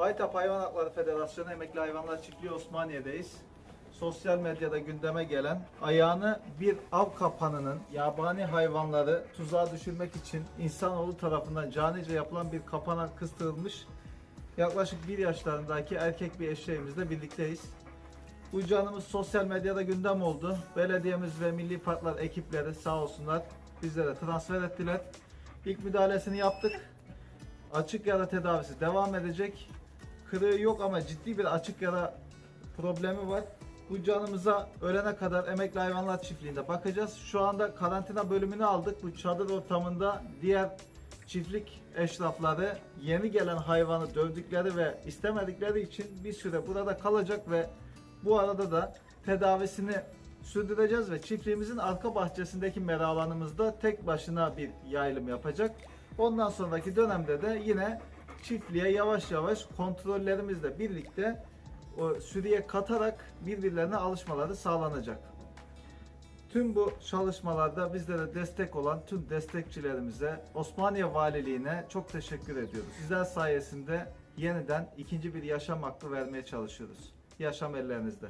Haytap Hayvan Hakları Federasyonu Emekli Hayvanlar Çiftliği Osmaniye'deyiz. Sosyal medyada gündeme gelen ayağını bir av kapanının yabani hayvanları tuzağa düşürmek için insanoğlu tarafından canice yapılan bir kapana kıstırılmış yaklaşık bir yaşlarındaki erkek bir eşeğimizle birlikteyiz. Bu canımız sosyal medyada gündem oldu. Belediyemiz ve Milli Parklar ekipleri sağ olsunlar bizlere transfer ettiler. İlk müdahalesini yaptık. Açık yara tedavisi devam edecek. Kırığı yok ama ciddi bir açık yara problemi var. Bu canımıza ölene kadar emekli hayvanlar çiftliğinde bakacağız. Şu anda karantina bölümünü aldık. Bu çadır ortamında diğer çiftlik eşrafları yeni gelen hayvanı dövdükleri ve istemedikleri için bir süre burada kalacak ve bu arada da tedavisini sürdüreceğiz ve çiftliğimizin arka bahçesindeki mera alanımızda tek başına bir yayılım yapacak. Ondan sonraki dönemde de yine çiftliğe yavaş yavaş kontrollerimizle birlikte o sürüye katarak birbirlerine alışmaları sağlanacak. Tüm bu çalışmalarda bizlere destek olan tüm destekçilerimize, Osmaniye Valiliğine çok teşekkür ediyoruz. Sizler sayesinde yeniden ikinci bir yaşam hakkı vermeye çalışıyoruz. Yaşam ellerinizde.